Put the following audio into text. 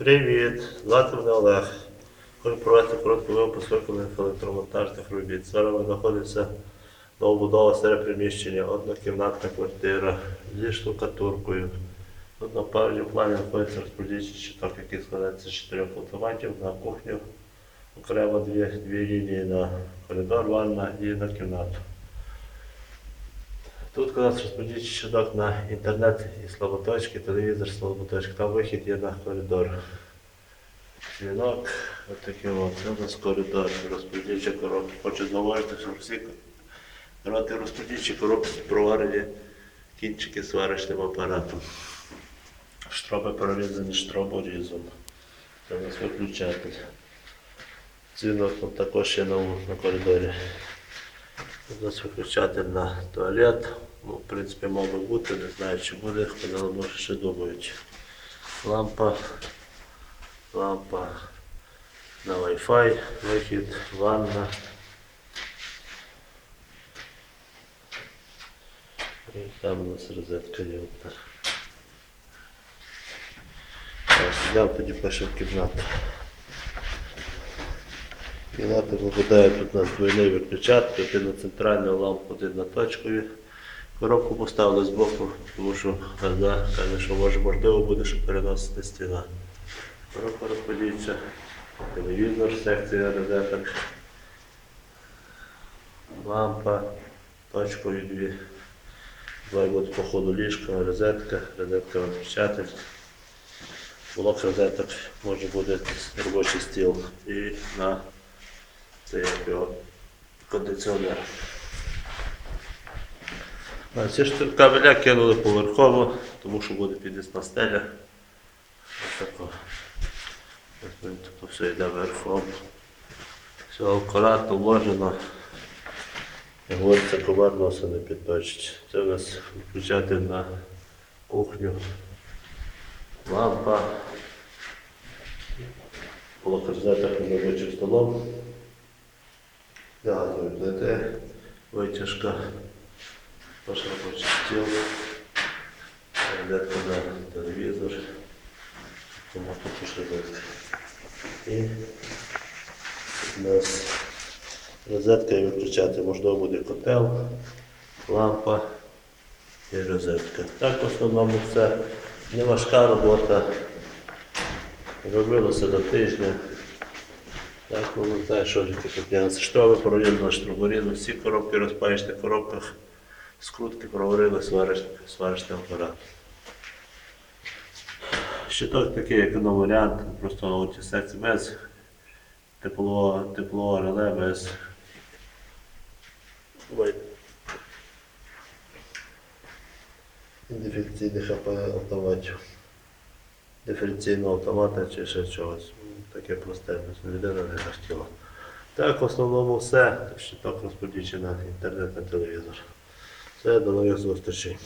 Привіт, звати мене Олег. Провести коротку випуск виконаних електромонтажних робіт. Зараз ми знаходимося новобудова старе приміщення, однокімнатна квартира зі штукатуркою. Тут на першому плані знаходиться розподільчий щиток, який складається з чотирьох автоматів на кухню. Окремо дві, дві лінії на коридор, ванна і на кімнату. Тут у нас розподільчий щиток на інтернет і слаботочки, телевізор, слаботочки. Там вихід є на коридор. Дзвінок, отакий от. Це у нас коридор, розподільчі коробки. Хочу зауважити, що всі роти розподільчі коробки проварені кінчики сварочним апаратом. Штроби прорізані штроборізом. Нас виключатель. Дзвінок також є на, на коридорі. Нас виключатель на туалет. Ну, в принципі, мав би бути, не знаю, чи буде, але може ще думають. Лампа, лампа на Wi-Fi, вихід, ванна. І там у нас розетка є одна. Так, йдемо тоді перше в кімнату. Кімната виглядає тут у нас двойний виключатель, один на центральну лампу, один на точкові. Коробку поставили збоку, тому що газда каже, що може можливо буде, що переносити стіна. Коробка розподіться, телевізор, секція розеток, лампа, точкові дві. Два будуть по ходу ліжка, розетка, розетка виключатель. Блок розеток може бути робочий стіл і на це як його кондиціонер. А ці ж кабеля кинули поверхово, тому що буде підвісна стеля. Ось тако. Ось все йде верхом. Все акуратно вложено. Як говориться, комар носа не підточить. Це у нас включатель на кухню. Лампа. Блок розеток на робочим столом. Плити, витяжка, ваш робочий стіл, розетка на телевізор, тому також розетка. І у нас розетка і виключати можливо буде котел, лампа і розетка. Так в основному це не важка робота. Робилося до тижня. Так, ну не знаю, що ж тут нюанси. Штроби прорізали, штроборізали, всі коробки в розпаєчних коробках, скрутки проварили, сварочний апарат. Щиток такий економ-варіант, просто секції без теплового, теплового реле, без апа- автоматів. Диференційного автомата чи ще чогось. Таке просте, людина не захотіла. Так, в основному все. Щиток так розподічено інтернет, на телевізор. Все, до нових зустрічей.